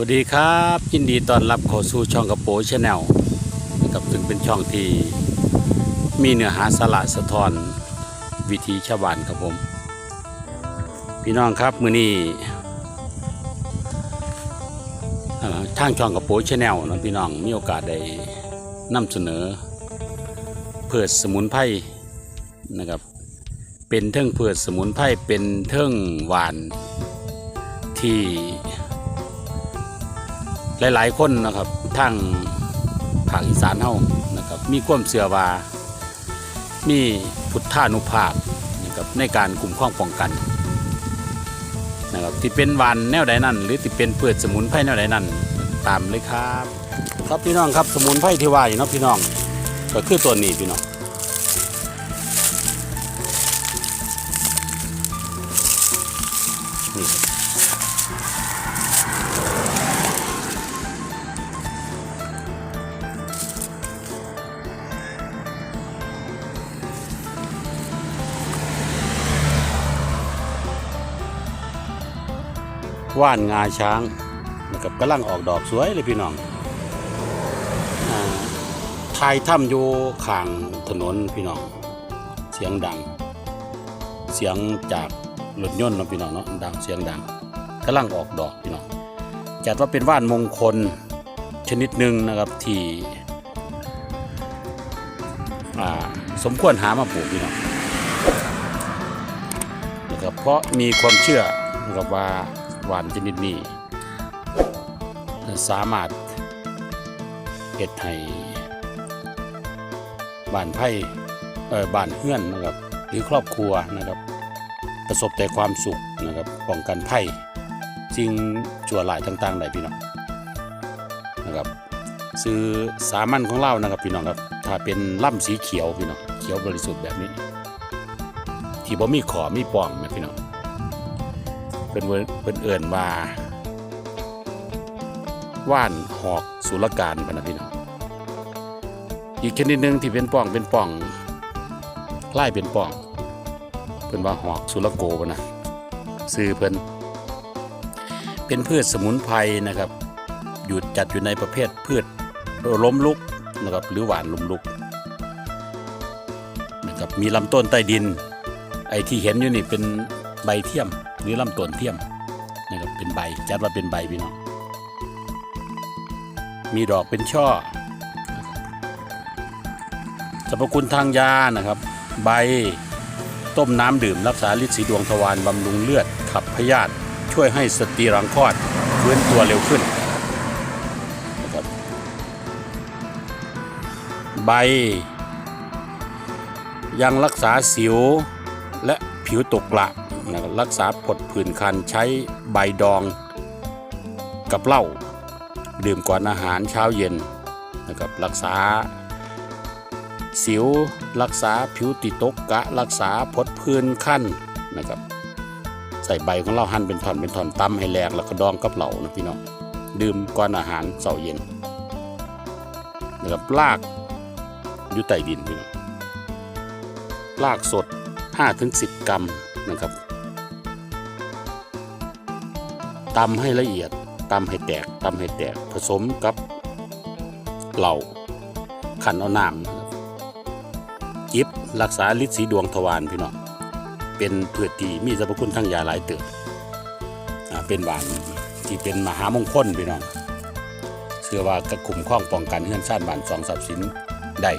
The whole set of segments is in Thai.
วัสดีครับ ยินดีต้อนรับเข้าสู่ช่องกระโปงชแนลนะครับซึ่งเป็นช่องที่มีเนื้อหาสาระสะท้อน วิธีชาวบ้านครับผม พี่น้องครับมือนี้ทางช่องกระโปงชแนลนะพี่น้องมีโอกาสได้นำเสนอ เพืชสมุนไพรนะครับ เป็นเทิงเพืชสมุนไพรเป็นเทิงหวานที่ หลาย ๆ คนนะครับทางภาคอีสานเฮานะครับมีความเสื่อว่ามีพุทธานุภาพนะครับในการคุ้มครองป้องกันนะครับที่เป็นวานแนวใดนั่น หรือที่เป็นเพืชสมุนไพรแนวใดนั่นตามเลยครับ ครับพี่น้องครับสมุนไพรที่ว่าอยู่นะพี่น้องก็คือตัวนี้พี่น้องนี่ครับ ว่านงาช้างนะครับกำลังออกดอกสวยเลยพี่น้องอทายถ้ำอยู่ข้างถนนพี่น้อง เสียงดัง เสียงจากรถยนต์เนาะพี่น้องเนาะดังเสียงดังกำลังออกดอกพี่น้องจัดว่าเป็นว่านมงคลชนิดหนึ่งนะครับที่สมควรหามาปลูกพี่น้องนะครับเพราะมีความเชื่อนะครับว่า หวานชนิดนี้สามารถเฮ็ดให้บ้านไผ่เอ่อบ้านเฮื่อนนะครับหรือครอบครัวนะครับ ประสบแต่ความสุขนะครับป้องกันไผ่สิ่งชั่วร้ายต่างๆได้พี่น้องนะครับซื้อสามัญของเรานะครับพี่น้องครับถ้าเป็นล่ำสีเขียวพี่น้องเขียวบริสุทธิ์แบบนี้ ที่บ่มีขอมีปองนะพี่น้อง เป็นเวนเป็นเอื่นว่าว่านหอกสุรการปะนะพี่น้องอีกชนิดหนึ่งที่เป็นป่องเป็นป่องไล่เป็นป่องเป็นว่าหอกสุรโกนะซื้อเพิ่นเป็นพืชสมุนไพรนะครับ อยู่จัดอยู่ในประเภทพืชล้มลุกนะครับหรือหวานล้มลุกนะครับมีลำต้นใต้ดิน ไอ้ที่เห็นอยู่นี่เป็นใบเทียม หรือลำต้นเทียมนะครับเป็นใบจัดว่าเป็นใบพี่น้องมีดอกเป็นช่อสรรพคุณทางยานะครับ ใบต้มน้ำดื่ม รักษาฤทธิ์สีดวงทวารบำรุงเลือด ขับพยาธิช่วยให้สตรีรังคลอดฟื้นตัวเร็วขึ้นนะครับใบ ยังรักษาสิวและผิวตกกระ รับรักษาผดผื่นคันใช้ใบดองกับเหล้าดื่มก่อนอาหารเช้าเย็นนะครับรักษา สิวรักษาผิวติดตกกะ รักษาผดผื่นคันนะครับ ใส่ใบของเราหั่นเป็นท่อนเป็นท่อนตำให้แหลกแล้วก็ดองกับเหล้านะพี่น้องดื่มก่อนอาหารเช้าเย็นนะครับลากอยู่ใต้ดินพี่น้องรากสด 5-10 กรัมนะครับ ตำให้ละเอียดตำให้แตกตำให้แตกผสมกับเหล่าขันเอาน้ำจิบรักษาฤทธิ์สีดวงทวารพี่น้องเป็นเพืชที่มีสรรพคุณทางยาหลายเติบเป็นหวานที่เป็นมหามงคลพี่น้องเชื่อว่ากระคุมข้องป้องกันเฮือนชาติบานสองทรัพย์สินได้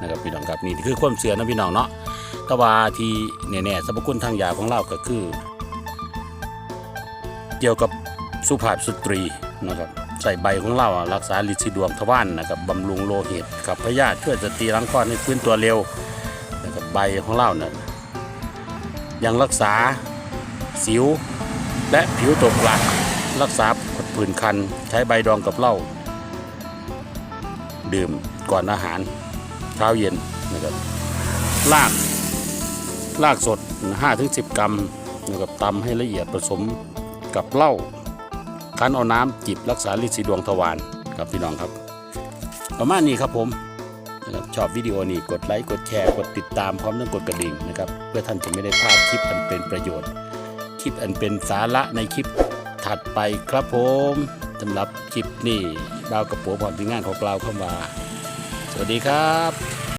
นะครับพี่น้องครับนี่คือความเชื่อนะพี่น้องเนาะแต่ว่าที่แน่ๆสรรพคุณทางยาของเราก็คือ เกี่ยวกับ สุภาพสตรีนะครับใส่ใบของเราอะรักษาลิซิดวงทวารนะครับบำรุงโลหิตขับพยาธิช่วยสตรีรังคลอดให้ฟื้นตัวเร็วนะครับใบของเราเนี่ยยังรักษาสิวและผิวตกหลักรักษาผื่นคัน ใช้ใบดองกับเหล้าดื่มก่อนอาหารเช้าเย็นนะครับลากรากสด 5-10 กรัมนะครับตำให้ละเอียดผสมกับเหล้า คั้นเอาน้ำจิบรักษาฤทธิ์สีดวงทวารครับพี่น้องครับ ประมาณนี้ครับผมนะครับชอบวิดีโอนี้กดไลค์กดแชร์กดติดตามพร้อมทั้งกดกระดิ่งนะครับเพื่อท่านจะไม่ได้พลาดคลิปอันเป็นประโยชน์ คลิปอันเป็นสาระในคลิปถัดไปครับผมสำหรับคลิปนี้ดาวกระโปรงความทีมงานของเราเข้ามา สวัสดีครับ